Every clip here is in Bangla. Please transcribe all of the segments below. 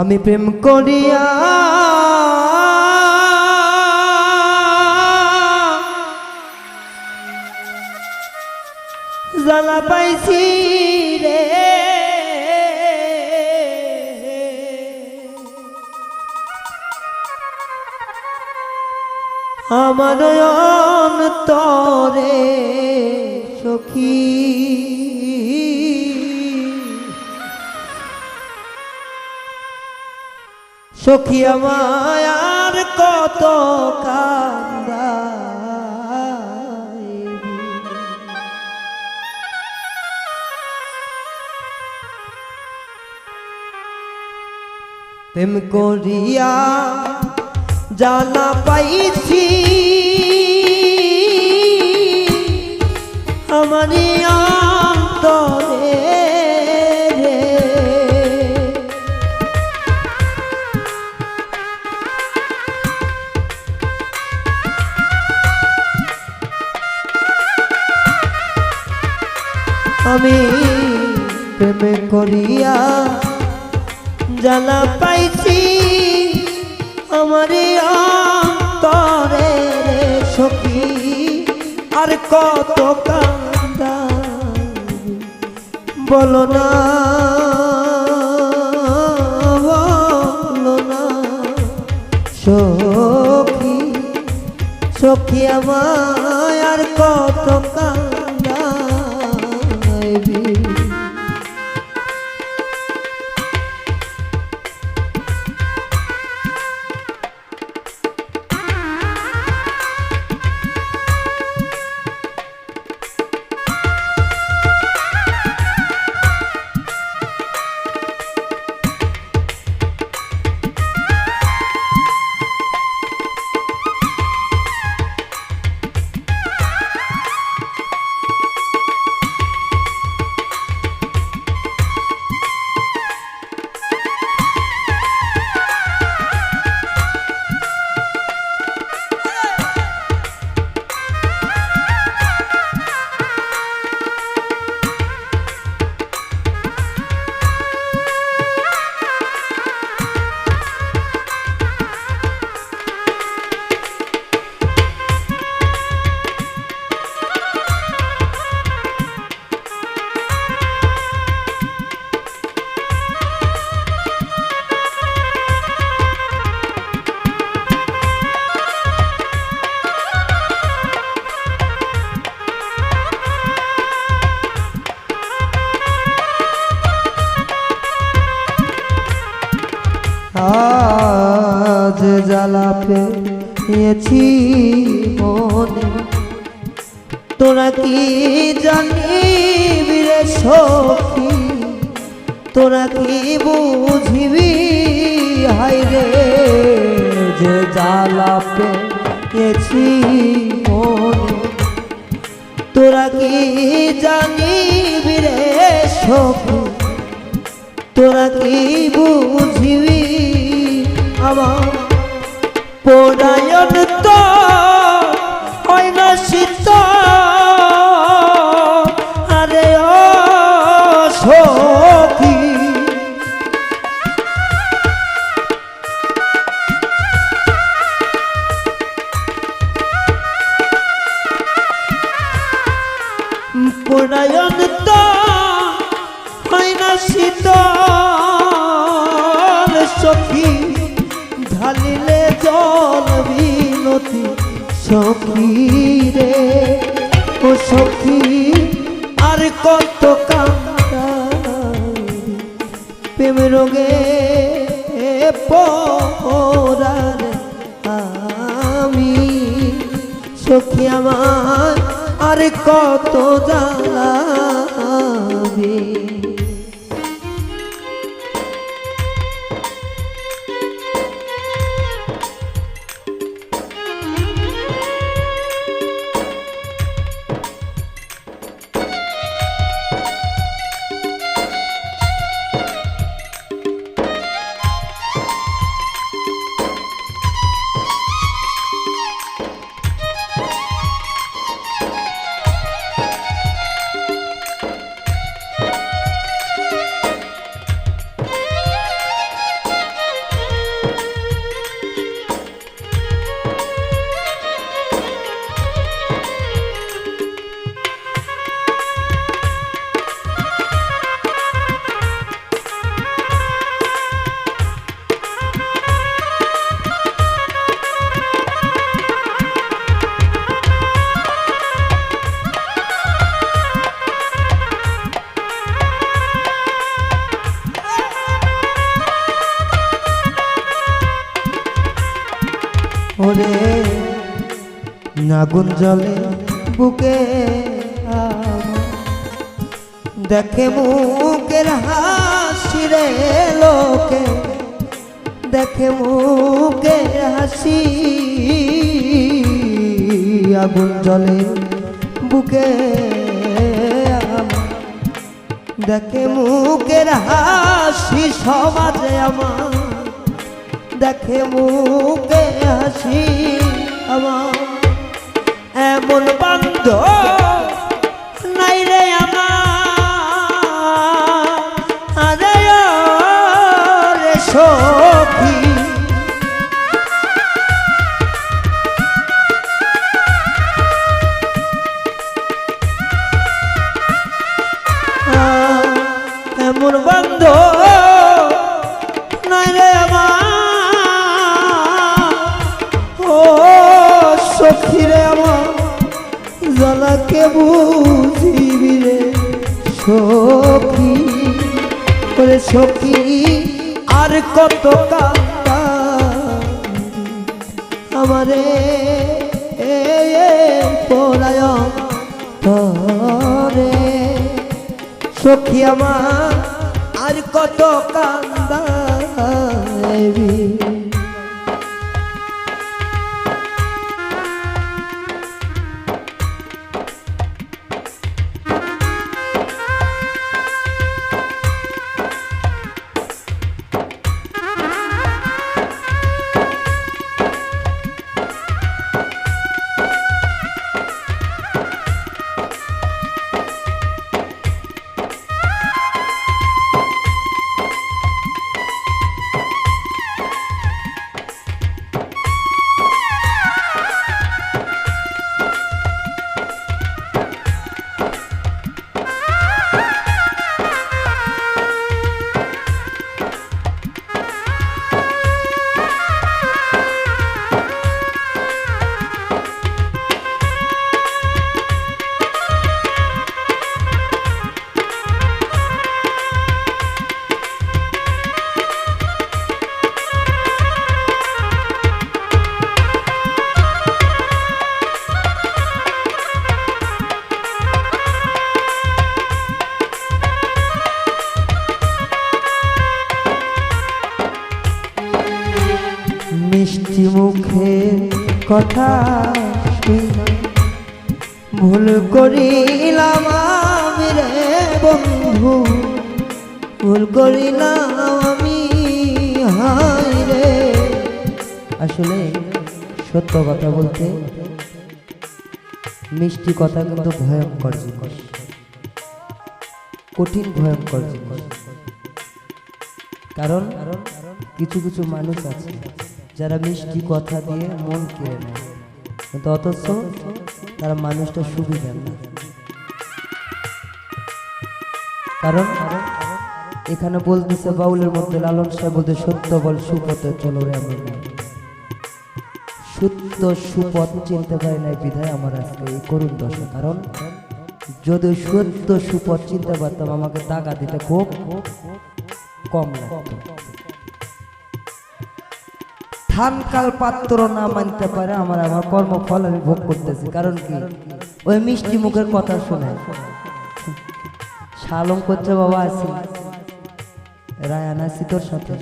আমি প্রেম করিয়া জ্বালা পাইছি রে। আমার অন্তরে সখী সখী আমায় আর কত কান্দাইবি প্রেম করিয়া জানা পাইছি। আমার করিয়া জানা পাইছি আমার অন্তরে সখী। আর কত কান্দা বলো না বলো না। সখী সখী আমায় জ্বালা মনে। তোরা কি জানিবি রে সখী? তোরা কি বুঝিবি? হাই রে, যে জ্বালা পেয়েছি মনে। তোরা কি জানিবি রে সখী? তোরা কি পরায়ণ সখী রে ও সখী, আর কত কান্দা প্রেম রোগে আমি সখী আমার, আর কত জ্বালাবে আগুন জলে বুকে। দেখে মুখের হাসি রে লোকে, দেখে মুখের হাসি আগুন জলে বুকে। দেখে মুখের হাসি সমাজে আমার দেখে মুখে হাসি আমার mundo. জ্বালাকে বুঝিবি রে সখী ওরে সখী, আর কত কান্তা আমারে এ পরায় তরে সখী আমার, আর কত কান্দাবি মিষ্টি মুখে কথা ভুল করিলাম আমি রে বন্ধু, ভুল করিলাম আমি হাই রে। আসলে সত্য কথা বলতে মিষ্টি কথা কিন্তু ভয়ঙ্কর জিনিস। কঠিন ভয়ঙ্কর জিনিস। কারণ কিছু কিছু মানুষ আছে যারা মিষ্টি কথা দিয়ে মন কেড়ে নেয়, কিন্তু অথচ তারা মানুষটা সুবিধা না। কারণ এখানে বলতেছে, বাউলের মধ্যে লালন সাহেব বলতে, সত্য বল, সুপথে চলো রে আমার। সত্য সুপথ চিনতে পারি নাই বিধায় আমার আজকে এই করুণ দশা। কারণ যদি সত্য, সুপথ চিনতে পারতাম, আমাকে টাকা দিতে খুব কম লাগতো। থানকাল পাত্র না মানতে পারে, আমার আমার কর্মফল আমি ভোগ করতেছি। কারণ কি? ওই মিষ্টি মুখের কথা শুনে। শালম করছে বাবা, আছি। রায়ান, আছি তোর সাথে।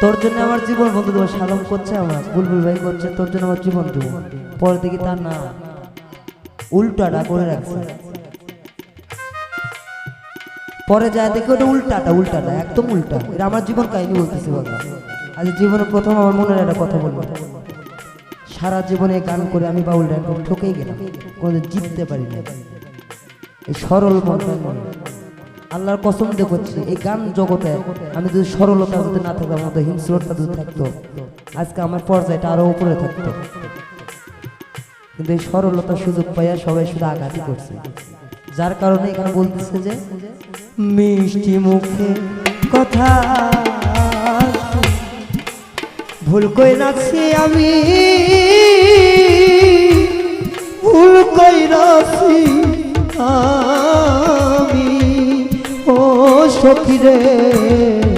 তোর জন্য আমার জীবন বন্ধু দেবো, শালম করছে আমার। বুলবুল ভাই করছে, তোর জন্য আমার জীবন দেবো। পরে দেখি তার না। উল্টাটা করে রাখছে। পরে যায় দেখি ওটা উল্টাটা উল্টাটা, একদম উল্টা। এটা আমার জীবন কাহিনী বলতেছি বাবা। আজ জীবনে প্রথম আমার মনের একটা কথা বলব। সারা জীবনে গান করে আমি বাউল করে ঠকেই গেলাম, কোনোদিন জিততে পারি না এই সরল মনটা আল্লাহর কসম দিয়ে করছি, এই গান জগতে আমি যদি সরলতা যদি না থাকতাম মতো হিংস্রতা যদি থাকতো, আজকে আমার পর্যায়টা আরও উপরে থাকতো। কিন্তু এই সরলতার সুযোগ পাইয়া সবাই শুধু আঘাতই করছে। যার কারণে এখানে বলতেছে যে, মিষ্টি মুখে কথা ভুল কই নাছি আমি। ভুল কই নাছি আমি। ও সখী রে।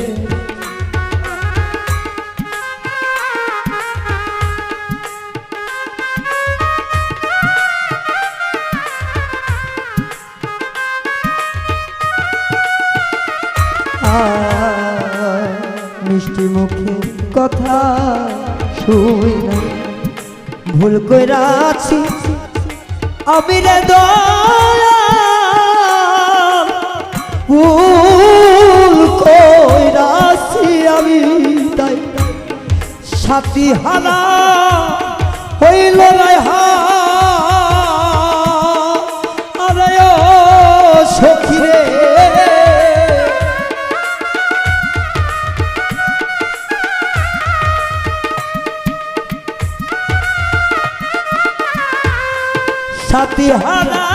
ভুল কইরা আছি। আমি রে ভুল কইরা আমি তাই। সাথী হানা সাথী হানা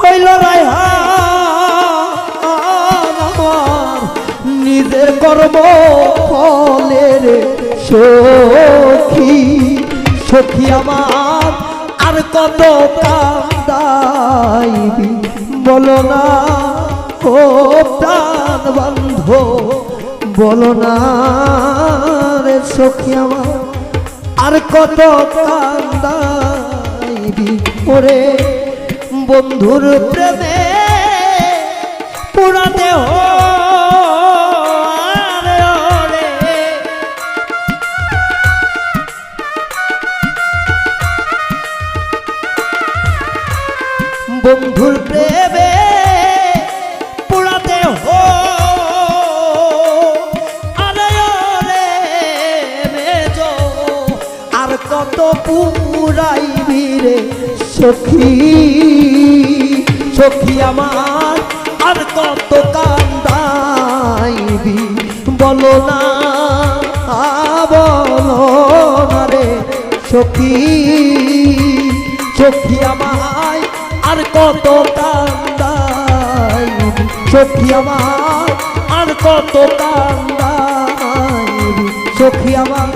হইল হা নিজের কর্ম ফলের সখী সখী আমার আর কত কান্দাইবি? বলো না, ও প্রাণ বন্ধ, বলো না রে সখী আমার আর কত কান্দাইবি ওরে? বন্ধুর প্রেমে পুরা দেহ বন্ধুর প্রেমে সখী সখী আমার, আর কত কান্দাইবি? বলো না বলো না রে সখী সখী আমায় আর কত কান্দাইবি? সখী আমার, আর কত কান্দাইবি? সখী আমার,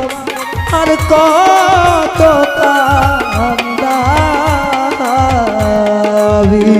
আর কত যাবে